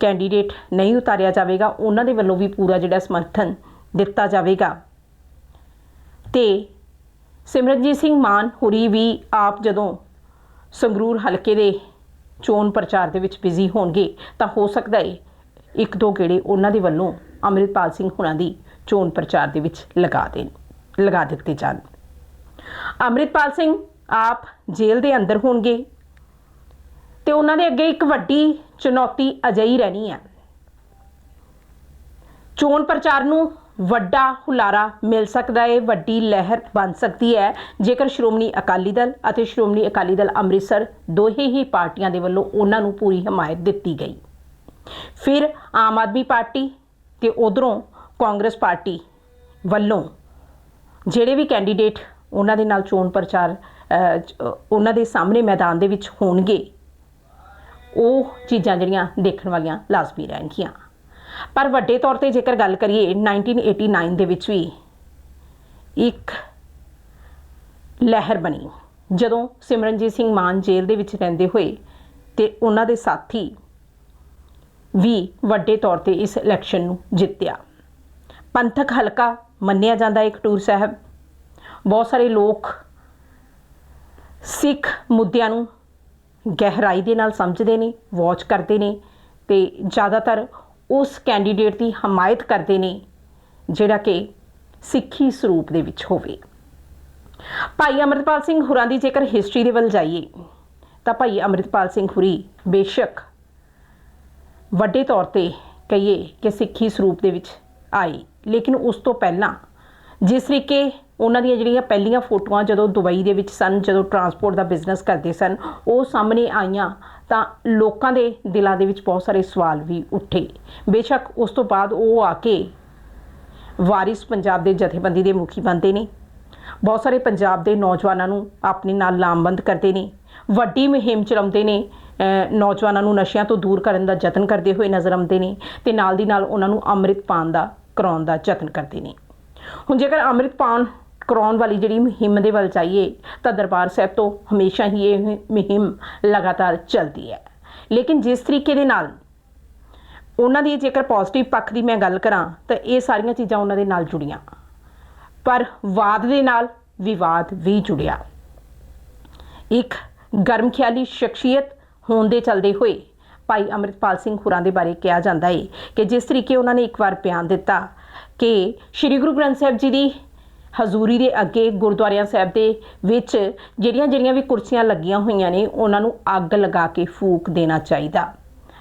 ਕੈਂਡੀਡੇਟ ਨਹੀਂ ਉਤਾਰਿਆ ਜਾਵੇਗਾ। ਉਹਨਾਂ ਦੇ ਵੱਲੋਂ ਵੀ ਪੂਰਾ ਜਿਹੜਾ ਸਮਰਥਨ ਦਿੱਤਾ ਜਾਵੇਗਾ। ਤੇ ਸਿਮਰਨਜੀਤ ਸਿੰਘ ਮਾਨ ਹੁਰੀ ਵੀ ਆਪ ਜਦੋਂ ਸੰਗਰੂਰ ਹਲਕੇ ਦੇ ਚੋਣ ਪ੍ਰਚਾਰ ਦੇ ਵਿੱਚ ਬਿਜ਼ੀ ਹੋਣਗੇ, ਤਾਂ ਹੋ ਸਕਦਾ ਹੈ ਇੱਕ ਦੋ ਗੇੜੇ ਉਹਨਾਂ ਦੇ ਵੱਲੋਂ ਅੰਮ੍ਰਿਤਪਾਲ ਸਿੰਘ ਹੁਣਾਂ ਦੀ ਚੋਣ ਪ੍ਰਚਾਰ ਦੇ ਵਿੱਚ ਲਗਾ ਦੇਣ, ਲਗਾ ਦਿੱਤੇ ਜਾਣ। ਅੰਮ੍ਰਿਤਪਾਲ ਸਿੰਘ ਆਪ ਜੇਲ੍ਹ ਦੇ ਅੰਦਰ ਹੋਣਗੇ। ਤੇ ਉਹਨਾਂ ਦੇ ਅੱਗੇ ਇੱਕ ਵੱਡੀ ਚੁਣੌਤੀ ਅਜਿਹੀ ਰਹਿਣੀ ਹੈ। ਚੋਣ ਪ੍ਰਚਾਰ ਨੂੰ ਵੱਡਾ ਹੁਲਾਰਾ ਮਿਲ ਸਕਦਾ ਹੈ, ਵੱਡੀ ਲਹਿਰ ਬਣ ਸਕਦੀ ਹੈ। ਜੇਕਰ ਸ਼੍ਰੋਮਣੀ ਅਕਾਲੀ ਦਲ ਅਤੇ ਸ਼੍ਰੋਮਣੀ ਅਕਾਲੀ ਦਲ ਅੰਮ੍ਰਿਤਸਰ ਦੋਹੇ ਹੀ ਪਾਰਟੀਆਂ ਦੇ ਵੱਲੋਂ ਉਹਨਾਂ ਨੂੰ ਪੂਰੀ ਹਮਾਇਤ ਦਿੱਤੀ ਗਈ। ਫਿਰ ਆਮ ਆਦਮੀ ਪਾਰਟੀ ਤੇ ਉਧਰੋਂ ਕਾਂਗਰਸ ਪਾਰਟੀ ਵੱਲੋਂ ਜਿਹੜੇ ਵੀ ਕੈਂਡੀਡੇਟ ਉਹਨਾਂ ਦੇ ਨਾਲ ਚੋਣ ਪ੍ਰਚਾਰ ਉਹਨਾਂ ਦੇ ਸਾਹਮਣੇ ਮੈਦਾਨ ਦੇ ਵਿੱਚ ਹੋਣਗੇ। ਉਹ ਚੀਜ਼ਾਂ ਜਿਹੜੀਆਂ ਦੇਖਣ ਵਾਲੀਆਂ ਲਾਜ਼ਮੀ ਰਹਿਣਗੀਆਂ। ਪਰ ਵੱਡੇ ਤੌਰ ਤੇ ਜੇਕਰ ਗੱਲ ਕਰੀਏ 1989 ਦੇ ਵਿੱਚ ਵੀ ਇੱਕ ਲਹਿਰ ਬਣੀ। ਜਦੋਂ ਸਿਮਰਨਜੀਤ ਸਿੰਘ ਮਾਨ ਜੇਲ੍ਹ ਦੇ ਵਿੱਚ ਰਹਿੰਦੇ ਹੋਏ ਤੇ ਉਹਨਾਂ ਦੇ ਸਾਥੀ ਵੀ ਵੱਡੇ ਤੌਰ ਤੇ ਇਸ ਇਲੈਕਸ਼ਨ ਨੂੰ ਜਿੱਤਿਆ। ਪੰਥਕ ਹਲਕਾ ਮੰਨਿਆ ਜਾਂਦਾ ਹੈ ਕਟੂਰ ਸਾਹਿਬ। ਬਹੁਤ ਸਾਰੇ ਲੋਕ ਸਿੱਖ ਮੁੱਦਿਆਂ ਨੂੰ ਗਹਿਰਾਈ ਦੇ ਨਾਲ ਸਮਝਦੇ ਨੇ ਵਾਚ ਕਰਦੇ ਨੇ ਤੇ ਜ਼ਿਆਦਾਤਰ ਉਸ ਕੈਂਡੀਡੇਟ ਦੀ ਹਮਾਇਤ ਕਰਦੇ ਨੇ ਜਿਹੜਾ ਕਿ ਸਿੱਖੀ ਸਰੂਪ ਦੇ ਵਿੱਚ ਹੋਵੇ। ਭਾਈ ਅਮਰਿਤਪਾਲ ਸਿੰਘ ਹੁਰਾਂ ਦੀ ਜੇਕਰ ਹਿਸਟਰੀ ਦੇ ਵੱਲ ਜਾਈਏ, ਤਾਂ ਭਾਈ ਅਮਰਿਤਪਾਲ ਸਿੰਘ ਹੁਰੀ ਬੇਸ਼ੱਕ ਵੱਡੇ ਤੌਰ ਤੇ ਕਹੀਏ ਕਿ ਸਿੱਖੀ ਸਰੂਪ ਦੇ ਵਿੱਚ ਆਏ। ਲੇਕਿਨ ਉਸ ਤੋਂ ਪਹਿਲਾਂ ਜਿਸ ਤਰੀਕੇ ਉਹਨਾਂ ਦੀਆਂ ਜਿਹੜੀਆਂ ਪਹਿਲੀਆਂ ਫੋਟੋਆਂ ਜਦੋਂ ਦੁਬਈ ਦੇ ਵਿੱਚ ਸਨ, ਜਦੋਂ ਟਰਾਂਸਪੋਰਟ ਦਾ ਬਿਜ਼ਨਸ ਕਰਦੇ ਸਨ, ਉਹ ਸਾਹਮਣੇ ਆਈਆਂ ਤਾਂ ਲੋਕਾਂ ਦੇ ਦਿਲਾਂ ਦੇ ਵਿੱਚ ਬਹੁਤ ਸਾਰੇ ਸਵਾਲ ਵੀ ਉੱਠੇ। ਬੇਸ਼ੱਕ ਉਸ ਤੋਂ ਬਾਅਦ ਉਹ ਆ ਕੇ ਵਾਰਿਸ ਪੰਜਾਬ ਦੇ ਜਥੇਬੰਦੀ ਦੇ ਮੁਖੀ ਬਣਦੇ ਨੇ। ਬਹੁਤ ਸਾਰੇ ਪੰਜਾਬ ਦੇ ਨੌਜਵਾਨਾਂ ਨੂੰ ਆਪਣੇ ਨਾਲ ਲਾਮਬੰਦ ਕਰਦੇ ਨੇ। ਵੱਡੀ ਮੁਹਿੰਮ ਚਲਾਉਂਦੇ ਨੇ। ਨੌਜਵਾਨਾਂ ਨੂੰ ਨਸ਼ਿਆਂ ਤੋਂ ਦੂਰ ਕਰਨ ਦਾ ਯਤਨ ਕਰਦੇ ਹੋਏ ਨਜ਼ਰ ਆਉਂਦੇ ਨੇ ਤੇ ਨਾਲ ਦੀ ਨਾਲ ਉਹਨਾਂ ਨੂੰ ਅੰਮ੍ਰਿਤ ਪਾਨ ਦਾ ਕਰਾਉਣ ਦਾ ਯਤਨ ਕਰਦੇ ਨੇ। ਹੁਣ ਜੇਕਰ ਅੰਮ੍ਰਿਤ ਪਾਨ ਕਰਾਉਣ ਵਾਲੀ ਜਿਹੜੀ ਮੁਹਿੰਮ ਦੇ ਵੱਲ ਜਾਈਏ ਤਾਂ ਦਰਬਾਰ ਸਾਹਿਬ ਤੋਂ ਹਮੇਸ਼ਾ ਹੀ ਇਹ ਮੁਹਿੰਮ ਲਗਾਤਾਰ ਚੱਲਦੀ ਹੈ। ਲੇਕਿਨ ਜਿਸ ਤਰੀਕੇ ਦੇ ਨਾਲ ਉਹਨਾਂ ਦੀ ਜੇਕਰ ਪੋਜ਼ਿਟਿਵ ਪੱਖ ਦੀ ਮੈਂ ਗੱਲ ਕਰਾਂ ਤਾਂ ਇਹ ਸਾਰੀਆਂ ਚੀਜ਼ਾਂ ਉਹਨਾਂ ਦੇ ਨਾਲ ਜੁੜੀਆਂ। ਪਰ ਵਾਦ ਦੇ ਨਾਲ ਵਿਵਾਦ ਵੀ ਜੁੜਿਆ। ਇੱਕ ਗਰਮ ਖਿਆਲੀ ਸ਼ਖਸੀਅਤ ਹੋਣ ਦੇ ਚਲਦੇ ਹੋਏ ਭਾਈ ਅਮਰਿਤਪਾਲ ਸਿੰਘ ਹੁਰਾਂ ਦੇ ਬਾਰੇ ਕਿਹਾ ਜਾਂਦਾ ਹੈ ਕਿ ਜਿਸ ਤਰੀਕੇ ਉਹਨਾਂ ਨੇ ਇੱਕ ਵਾਰ ਬਿਆਨ ਦਿੱਤਾ ਕਿ ਸ੍ਰੀ ਗੁਰੂ ਗ੍ਰੰਥ ਸਾਹਿਬ ਜੀ ਦੀ ਹਜ਼ੂਰੀ ਦੇ ਅੱਗੇ ਗੁਰਦੁਆਰਿਆਂ ਸਾਹਿਬ ਦੇ ਵਿੱਚ ਜਿਹੜੀਆਂ ਜਿਹੜੀਆਂ ਵੀ ਕੁਰਸੀਆਂ ਲੱਗੀਆਂ ਹੋਈਆਂ ਨੇ, ਉਹਨਾਂ ਨੂੰ ਅੱਗ ਲਗਾ ਕੇ ਫੂਕ ਦੇਣਾ ਚਾਹੀਦਾ।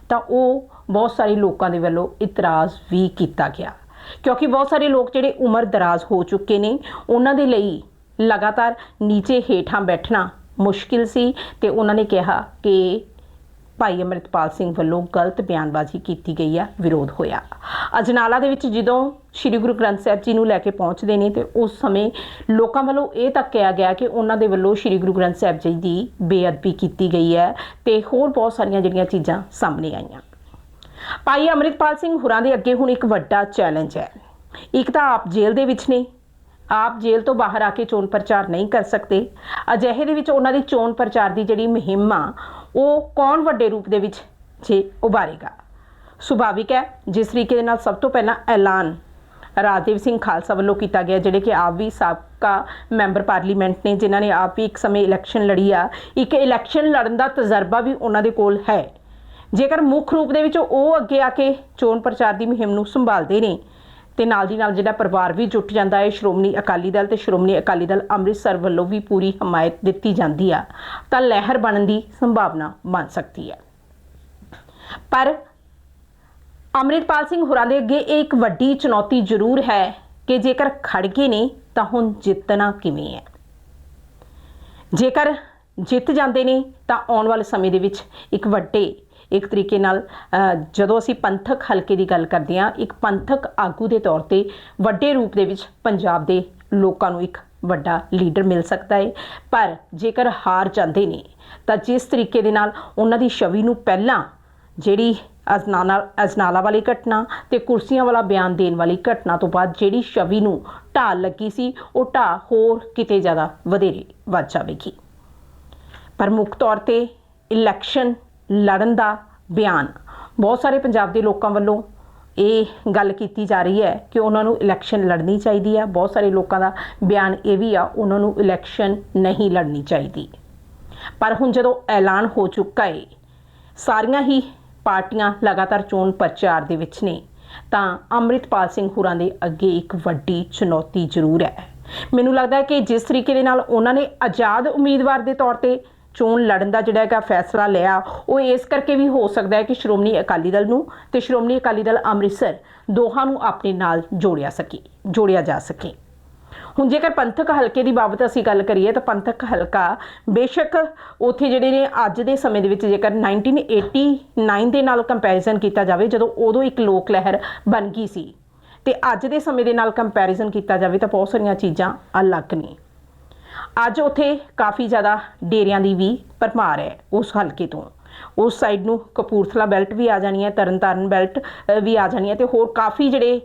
ਤਾਂ ਉਹ ਬਹੁਤ ਸਾਰੇ ਲੋਕਾਂ ਦੇ ਵੱਲੋਂ ਇਤਰਾਜ਼ ਵੀ ਕੀਤਾ ਗਿਆ। ਕਿਉਂਕਿ ਬਹੁਤ ਸਾਰੇ ਲੋਕ ਜਿਹੜੇ ਉਮਰ ਦਰਾਜ਼ ਹੋ ਚੁੱਕੇ ਨੇ, ਉਹਨਾਂ ਦੇ ਲਈ ਲਗਾਤਾਰ ਨੀਚੇ ਹੇਠਾਂ ਬੈਠਣਾ ਮੁਸ਼ਕਿਲ ਸੀ ਤੇ ਉਹਨਾਂ ਨੇ ਕਿਹਾ ਕਿ ਭਾਈ ਅਮਰਿਤਪਾਲ ਸਿੰਘ ਵੱਲੋਂ ਗਲਤ ਬਿਆਨਬਾਜ਼ੀ ਕੀਤੀ ਗਈ ਆ, ਵਿਰੋਧ ਹੋਇਆ। ਅਜਨਾਲਾ ਦੇ ਵਿੱਚ ਜਦੋਂ ਸ੍ਰੀ ਗੁਰੂ ਗ੍ਰੰਥ ਸਾਹਿਬ ਜੀ ਨੂੰ ਲੈ ਕੇ ਪਹੁੰਚਦੇ ਨੇ ਤੇ ਉਸ ਸਮੇਂ ਲੋਕਾਂ ਵੱਲੋਂ ਇਹ ਤੱਕ ਕਿਹਾ ਗਿਆ ਕਿ ਉਹਨਾਂ ਦੇ ਵੱਲੋਂ ਸ੍ਰੀ ਗੁਰੂ ਗ੍ਰੰਥ ਸਾਹਿਬ ਜੀ ਦੀ ਬੇਅਦਬੀ ਕੀਤੀ ਗਈ ਹੈ ਤੇ ਹੋਰ ਬਹੁਤ ਸਾਰੀਆਂ ਜਿਹੜੀਆਂ ਚੀਜ਼ਾਂ ਸਾਹਮਣੇ ਆਈਆਂ। ਭਾਈ ਅਮਰਿਤਪਾਲ ਸਿੰਘ ਹੁਰਾਂ ਦੇ ਅੱਗੇ ਹੁਣ ਇੱਕ ਵੱਡਾ ਚੈਲੰਜ ਹੈ। ਇੱਕ ਤਾਂ ਆਪ ਜੇਲ੍ਹ ਦੇ ਵਿੱਚ ਨੇ। ਆਪ ਜੇਲ੍ਹ ਤੋਂ ਬਾਹਰ ਆ ਕੇ ਚੋਣ ਪ੍ਰਚਾਰ ਨਹੀਂ ਕਰ ਸਕਦੇ। ਅਜਿਹੇ ਦੇ ਵਿੱਚ ਉਹਨਾਂ ਦੀ ਚੋਣ ਪ੍ਰਚਾਰ ਦੀ ਜਿਹੜੀ ਮੁਹਿੰਮ ਆ ਉਹ ਕੌਣ ਵੱਡੇ ਰੂਪ ਦੇ ਵਿੱਚ ਜੇ ਉਭਾਰੇਗਾ? ਸੁਭਾਵਿਕ ਹੈ ਜਿਸ ਤਰੀਕੇ ਦੇ ਨਾਲ ਸਭ ਤੋਂ ਪਹਿਲਾਂ ਐਲਾਨ ਰਾਜਦੇਵ ਸਿੰਘ ਖਾਲਸਾ ਵੱਲੋਂ ਕੀਤਾ ਗਿਆ, ਜਿਹੜੇ ਕਿ ਆਪ ਵੀ ਸਾਬਕਾ ਮੈਂਬਰ ਪਾਰਲੀਮੈਂਟ ਨੇ, ਜਿਨ੍ਹਾਂ ਨੇ ਆਪ ਵੀ ਇੱਕ ਸਮੇਂ ਇਲੈਕਸ਼ਨ ਲੜੀ ਆ। ਇੱਕ ਇਲੈਕਸ਼ਨ ਲੜਨ ਦਾ ਤਜਰਬਾ ਵੀ ਉਹਨਾਂ ਦੇ ਕੋਲ ਹੈ। ਜੇਕਰ ਮੁੱਖ ਰੂਪ ਦੇ ਵਿੱਚ ਉਹ ਅੱਗੇ ਆ ਕੇ ਚੋਣ ਪ੍ਰਚਾਰ ਦੀ ਮੁਹਿੰਮ ਨੂੰ ਸੰਭਾਲਦੇ ਨੇ ਤੇ ਨਾਲ ਦੀ ਨਾਲ ਜਿਹੜਾ ਪਰਿਵਾਰ ਵੀ ਜੁਟ ਜਾਂਦਾ ਹੈ, ਸ਼੍ਰੋਮਣੀ ਅਕਾਲੀ ਦਲ ਤੇ ਸ਼੍ਰੋਮਣੀ ਅਕਾਲੀ ਦਲ ਅੰਮ੍ਰਿਤਸਰ ਵੱਲੋਂ ਵੀ ਪੂਰੀ ਹਮਾਇਤ ਦਿੱਤੀ ਜਾਂਦੀ ਆ, ਤਾਂ ਲਹਿਰ ਬਣਨ ਦੀ ਸੰਭਾਵਨਾ ਬਣ ਸਕਦੀ ਹੈ। ਪਰ ਅੰਮ੍ਰਿਤਪਾਲ ਸਿੰਘ ਹੋਰਾਂ ਦੇ ਅੱਗੇ ਇਹ ਇੱਕ ਵੱਡੀ ਚੁਣੌਤੀ ਜ਼ਰੂਰ ਹੈ ਕਿ ਜੇਕਰ ਖੜ ਗਏ ਨੇ, ਤਾਂ ਹੁਣ ਜਿੱਤਣਾ ਕਿਵੇਂ ਹੈ? ਜੇਕਰ ਜਿੱਤ ਜਾਂਦੇ ਨੇ, ਤਾਂ ਆਉਣ ਵਾਲੇ ਸਮੇਂ ਦੇ ਵਿੱਚ ਇੱਕ ਵੱਡੇ ਇੱਕ ਤਰੀਕੇ ਨਾਲ ਜਦੋਂ ਅਸੀਂ ਪੰਥਕ ਹਲਕੇ ਦੀ ਗੱਲ ਕਰਦੇ ਹਾਂ, ਇੱਕ ਪੰਥਕ ਆਗੂ ਦੇ ਤੌਰ ਤੇ ਵੱਡੇ ਰੂਪ ਦੇ ਵਿੱਚ ਪੰਜਾਬ ਦੇ ਲੋਕਾਂ ਨੂੰ ਇੱਕ ਵੱਡਾ ਲੀਡਰ ਮਿਲ ਸਕਦਾ ਹੈ ਪਰ ਜੇਕਰ ਹਾਰ ਜਾਂਦੇ ਨੇ, ਤਾਂ ਜਿਸ ਤਰੀਕੇ ਦੇ ਨਾਲ ਉਹਨਾਂ ਦੀ ਛਵੀ ਨੂੰ ਪਹਿਲਾਂ ਜਿਹੜੀ ਅਜਨਾਲਾ ਅਜਨਾਲਾ ਵਾਲੀ ਘਟਨਾ ਤੇ ਕੁਰਸੀਆਂ ਵਾਲਾ ਬਿਆਨ ਦੇਣ ਵਾਲੀ ਘਟਨਾ ਤੋਂ ਬਾਅਦ ਜਿਹੜੀ ਛਵੀ ਨੂੰ ਢਾਲ ਲੱਗੀ ਸੀ, ਉਹ ਢਾਹ ਹੋਰ ਕਿਤੇ ਜ਼ਿਆਦਾ ਵਧੇਰੇ ਵੱਧ ਜਾਵੇਗੀ। ਪਰ ਮੁੱਖ ਤੌਰ ਤੇ ਇਲੈਕਸ਼ਨ ਲੜਨ ਦਾ ਬਿਆਨ। ਬਹੁਤ ਸਾਰੇ ਪੰਜਾਬ ਦੇ ਲੋਕਾਂ ਵੱਲੋਂ ਇਹ ਗੱਲ ਕੀਤੀ ਜਾ ਰਹੀ ਹੈ ਕਿ ਉਹਨਾਂ ਨੂੰ ਇਲੈਕਸ਼ਨ ਲੜਨੀ ਚਾਹੀਦੀ ਹੈ। ਬਹੁਤ ਸਾਰੇ ਲੋਕਾਂ ਦਾ ਬਿਆਨ ਇਹ ਵੀ ਆ, ਉਹਨਾਂ ਨੂੰ ਇਲੈਕਸ਼ਨ ਨਹੀਂ ਲੜਨੀ ਚਾਹੀਦੀ। ਪਰ ਹੁਣ ਜਦੋਂ ਐਲਾਨ ਹੋ ਚੁੱਕਾ ਹੈ ਸਾਰੀਆਂ ਹੀ ਪਾਰਟੀਆਂ ਲਗਾਤਾਰ ਚੋਣ ਪ੍ਰਚਾਰ ਦੇ ਵਿੱਚ ਨੇ, ਤਾਂ ਅੰਮ੍ਰਿਤਪਾਲ ਸਿੰਘ ਹੁਰਾਂ ਦੇ ਅੱਗੇ ਇੱਕ ਵੱਡੀ ਚੁਣੌਤੀ ਜ਼ਰੂਰ ਹੈ। ਮੈਨੂੰ ਲੱਗਦਾ ਹੈ ਕਿ ਜਿਸ ਤਰੀਕੇ ਦੇ ਨਾਲ ਉਹਨਾਂ ਨੇ ਆਜ਼ਾਦ ਉਮੀਦਵਾਰ ਦੇ ਤੌਰ ਤੇ ਚੋਣ ਲੜਨ ਦਾ ਜਿਹੜਾ ਹੈਗਾ ਫੈਸਲਾ ਲਿਆ, ਉਹ ਇਸ ਕਰਕੇ ਵੀ ਹੋ ਸਕਦਾ ਹੈ ਕਿ ਸ਼੍ਰੋਮਣੀ ਅਕਾਲੀ ਦਲ ਨੂੰ ਤੇ ਸ਼੍ਰੋਮਣੀ ਅਕਾਲੀ ਦਲ ਅੰਮ੍ਰਿਤਸਰ ਦੋਹਾਂ ਨੂੰ ਆਪਣੇ ਨਾਲ ਜੋੜਿਆ ਸਕੇ, ਜੋੜਿਆ ਜਾ ਸਕੇ। ਹੁਣ ਜੇਕਰ ਪੰਥਕ ਹਲਕੇ ਦੀ ਬਾਬਤ ਅਸੀਂ ਗੱਲ ਕਰੀਏ ਤਾਂ ਪੰਥਕ ਹਲਕਾ ਬੇਸ਼ੱਕ ਉੱਥੇ ਜਿਹੜੇ ਨੇ ਅੱਜ ਦੇ ਸਮੇਂ ਦੇ ਵਿੱਚ ਜੇਕਰ 1989 ਦੇ ਨਾਲ ਕੰਪੈਰੀਜ਼ਨ ਕੀਤਾ ਜਾਵੇ, ਜਦੋਂ ਉਦੋਂ ਇੱਕ ਲੋਕ ਲਹਿਰ ਬਣ ਗਈ ਸੀ, ਤੇ ਅੱਜ ਦੇ ਸਮੇਂ ਦੇ ਨਾਲ ਕੰਪੈਰੀਜ਼ਨ ਕੀਤਾ ਜਾਵੇ ਤਾਂ ਬਹੁਤ ਸਾਰੀਆਂ ਚੀਜ਼ਾਂ ਅਲੱਗ ਨੇ। ਅੱਜ ਉੱਥੇ ਕਾਫੀ ਜ਼ਿਆਦਾ ਡੇਰਿਆਂ ਦੀ ਵੀ ਭਰਮਾਰ ਹੈ ਉਸ ਹਲਕੇ ਤੋਂ। ਉਸ ਸਾਈਡ ਨੂੰ ਕਪੂਰਥਲਾ ਬੈਲਟ ਵੀ ਆ ਜਾਣੀ ਹੈ, ਤਰਨਤਾਰਨ ਬੈਲਟ ਵੀ ਆ ਜਾਣੀ ਹੈ ਤੇ ਹੋਰ ਕਾਫੀ ਜਿਹੜੇ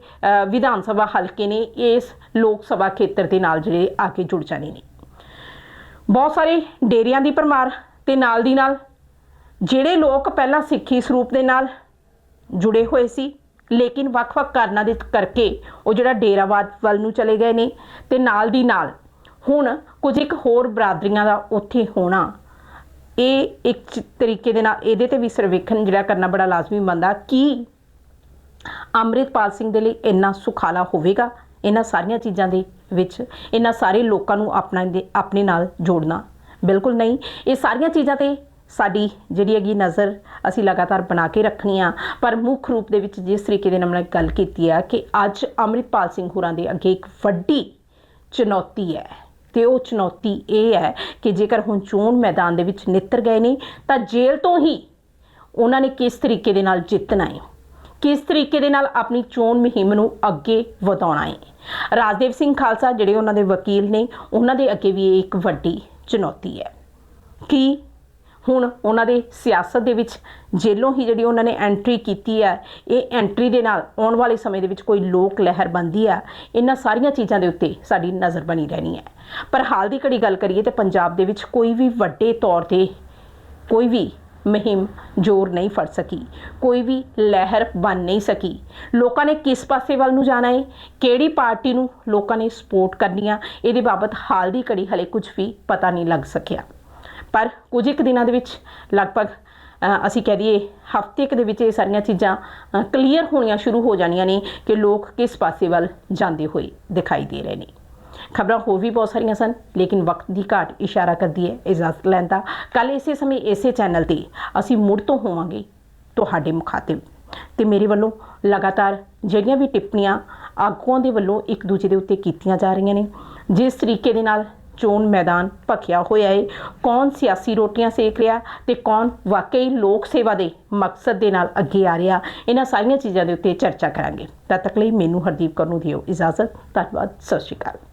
ਵਿਧਾਨ ਸਭਾ ਹਲਕੇ ਨੇ ਇਸ ਲੋਕ ਸਭਾ ਖੇਤਰ ਦੇ ਨਾਲ ਜਿਹੜੇ ਆ ਕੇ ਜੁੜ ਜਾਣੇ ਨੇ। ਬਹੁਤ ਸਾਰੇ ਡੇਰਿਆਂ ਦੀ ਭਰਮਾਰ ਤੇ ਨਾਲ ਦੀ ਨਾਲ ਜਿਹੜੇ ਲੋਕ ਪਹਿਲਾਂ ਸਿੱਖੀ ਸਰੂਪ ਦੇ ਨਾਲ ਜੁੜੇ ਹੋਏ ਸੀ, ਲੇਕਿਨ ਵੱਖ-ਵੱਖ ਕਾਰਨਾਂ ਦੇ ਕਰਕੇ ਉਹ ਜਿਹੜਾ ਡੇਰਾਵਾਦ ਵੱਲ ਨੂੰ ਚਲੇ ਗਏ ਨੇ ਤੇ ਨਾਲ ਦੀ ਨਾਲ ਹੁਣ ਕੁਝ ਇੱਕ ਹੋਰ ਬਰਾਦਰੀਆਂ ਦਾ ਉੱਥੇ ਹੋਣਾ। ਇਹ ਇੱਕ ਤਰੀਕੇ ਦੇ ਨਾਲ ਇਹਦੇ ਤੇ ਵੀ ਸਰਵੇਖਣ ਜਿਹੜਾ ਕਰਨਾ ਬੜਾ ਲਾਜ਼ਮੀ ਬਣਦਾ ਕਿ ਅੰਮ੍ਰਿਤਪਾਲ ਸਿੰਘ ਦੇ ਲਈ ਇੰਨਾ ਸੁਖਾਲਾ ਹੋਵੇਗਾ ਇਹਨਾਂ ਸਾਰੀਆਂ ਚੀਜ਼ਾਂ ਦੇ ਵਿੱਚ, ਇਹਨਾਂ ਸਾਰੇ ਲੋਕਾਂ ਨੂੰ ਆਪਣਾ ਦੇ- ਆਪਣੇ ਨਾਲ ਜੋੜਨਾ। ਬਿਲਕੁਲ ਨਹੀਂ, ਇਹ ਸਾਰੀਆਂ ਚੀਜ਼ਾਂ ਤੇ ਸਾਡੀ ਜਿਹੜੀ ਹੈਗੀ ਨਜ਼ਰ ਅਸੀਂ ਲਗਾਤਾਰ ਬਣਾ ਕੇ ਰੱਖਣੀ ਆ। ਪਰ ਮੁੱਖ ਰੂਪ ਦੇ ਵਿੱਚ ਜਿਸ ਤਰੀਕੇ ਦੇ ਨਾਲ ਮੈਂ ਗੱਲ ਕੀਤੀ ਆ ਕਿ ਅੱਜ ਅੰਮ੍ਰਿਤਪਾਲ ਸਿੰਘ ਹੋਰਾਂ ਦੇ ਅੱਗੇ ਇੱਕ ਵੱਡੀ ਚੁਣੌਤੀ ਹੈ। ਤੇ ਉਹ ਚੁਣੌਤੀ ਇਹ ਹੈ ਕਿ ਜੇਕਰ ਹੁਣ ਚੋਣ ਮੈਦਾਨ ਦੇ ਵਿੱਚ ਨਿੱਤਰ ਗਏ ਨੇ, ਤਾਂ ਜੇਲ੍ਹ ਤੋਂ ਹੀ ਉਹਨਾਂ ਨੇ ਕਿਸ ਤਰੀਕੇ ਦੇ ਨਾਲ ਜਿੱਤਣਾ ਹੈ? ਕਿਸ ਤਰੀਕੇ ਦੇ ਨਾਲ ਆਪਣੀ ਚੋਣ ਮੁਹਿੰਮ ਨੂੰ ਅੱਗੇ ਵਧਾਉਣਾ ਹੈ? ਰਾਜਦੇਵ ਸਿੰਘ ਖਾਲਸਾ, ਜਿਹੜੇ ਉਹਨਾਂ ਦੇ ਵਕੀਲ ਨੇ, ਉਹਨਾਂ ਦੇ ਅੱਗੇ ਵੀ ਇਹ ਇੱਕ ਵੱਡੀ ਚੁਣੌਤੀ ਹੈ। ਕਿ ਹੁਣ ਉਹਨਾਂ ਦੇ ਸਿਆਸਤ ਦੇ ਵਿੱਚ ਜੇਲੋਂ ਹੀ ਜਿਹੜੀ ਉਹਨਾਂ ਨੇ ਐਂਟਰੀ ਕੀਤੀ ਹੈ, ਇਹ ਐਂਟਰੀ ਦੇ ਨਾਲ ਆਉਣ ਵਾਲੇ ਸਮੇਂ ਦੇ ਵਿੱਚ ਕੋਈ ਲੋਕ ਲਹਿਰ ਬੰਦੀ ਆ ਇਹਨਾਂ ਸਾਰੀਆਂ ਚੀਜ਼ਾਂ ਦੇ ਉੱਤੇ ਸਾਡੀ ਨਜ਼ਰ ਬਣੀ ਰਹਿਣੀ ਹੈ। ਪਰ ਹਾਲ ਦੀ ਘੜੀ ਗੱਲ ਕਰੀਏ ਤੇ ਪੰਜਾਬ ਦੇ ਵਿੱਚ ਕੋਈ ਵੀ ਵੱਡੇ ਤੌਰ ਤੇ ਕੋਈ ਵੀ ਮੁਹਿੰਮ ਜ਼ੋਰ ਨਹੀਂ ਫੜ ਸਕੀ, ਕੋਈ ਵੀ ਲਹਿਰ ਬਣ ਨਹੀਂ ਸਕੀ। ਲੋਕਾਂ ਨੇ ਕਿਸ ਪਾਸੇ ਵੱਲ ਨੂੰ ਜਾਣਾ ਹੈ? ਕਿਹੜੀ ਪਾਰਟੀ ਨੂੰ ਲੋਕਾਂ ਨੇ ਸਪੋਰਟ ਕਰਨੀ ਆ? ਇਹਦੇ ਬਾਬਤ ਹਾਲ ਦੀ ਘੜੀ ਹਲੇ ਕੁਝ ਵੀ ਪਤਾ ਨਹੀਂ ਲੱਗ ਸਕਿਆ। ਪਰ ਕੁਝ ਇੱਕ ਦਿਨਾਂ ਦੇ ਵਿੱਚ ਲਗਭਗ ਅਸੀਂ ਕਹਿ ਦਈਏ ਹਫ਼ਤੇ ਕੁ ਦੇ ਵਿੱਚ ਇਹ ਸਾਰੀਆਂ ਚੀਜ਼ਾਂ ਕਲੀਅਰ ਹੋਣੀਆਂ ਸ਼ੁਰੂ ਹੋ ਜਾਣੀਆਂ ਨੇ ਕਿ ਲੋਕ ਕਿਸ ਪਾਸੇ ਵੱਲ ਜਾਂਦੇ ਹੋਏ ਦਿਖਾਈ ਦੇ ਰਹੇ ਨੇ। ਖਬਰਾਂ ਹੋਰ ਵੀ ਬਹੁਤ ਸਾਰੀਆਂ ਸਨ, ਲੇਕਿਨ ਵਕਤ ਦੀ ਘਾਟ ਇਸ਼ਾਰਾ ਕਰਦੀ ਹੈ, ਇਜਾਜ਼ਤ ਲੈਣ ਦਾ। ਕੱਲ ਇਸੇ ਸਮੇਂ ਇਸੇ ਚੈਨਲ ਤੇ ਅਸੀਂ ਮੁੜ ਤੋਂ ਹੋਵਾਂਗੇ ਤੁਹਾਡੇ ਮੁਖਾਤਿਬ। ਤੇ ਮੇਰੇ ਵੱਲੋਂ ਲਗਾਤਾਰ ਜਿਹੜੀਆਂ ਵੀ ਟਿੱਪਣੀਆਂ ਆਗੂਆਂ ਦੇ ਵੱਲੋਂ ਇੱਕ ਦੂਜੇ ਦੇ ਉੱਤੇ ਕੀਤੀਆਂ ਜਾ ਰਹੀਆਂ ਨੇ, ਜਿਸ ਤਰੀਕੇ ਦੇ ਨਾਲ ਚੋਣ ਮੈਦਾਨ ਭਖਿਆ ਹੋਇਆ ਹੈ ਕੌਣ ਸਿਆਸੀ ਰੋਟੀਆਂ ਸੇਕ ਰਿਹਾ ਤੇ ਕੌਣ ਵਾਕਈ ਲੋਕ ਸੇਵਾ ਦੇ ਮਕਸਦ ਦੇ ਨਾਲ ਅੱਗੇ ਆ ਰਿਹਾ। ਇਹਨਾਂ ਸਾਰੀਆਂ ਚੀਜ਼ਾਂ ਦੇ ਉੱਤੇ ਚਰਚਾ ਕਰਾਂਗੇ। ਤਦ ਤੱਕ ਲਈ ਮੈਨੂੰ ਹਰਦੀਪ ਕੌਰ ਨੂੰ ਦਿਓ ਇਜਾਜ਼ਤ। ਧੰਨਵਾਦ। ਸਤਿ ਸ਼੍ਰੀ ਅਕਾਲ।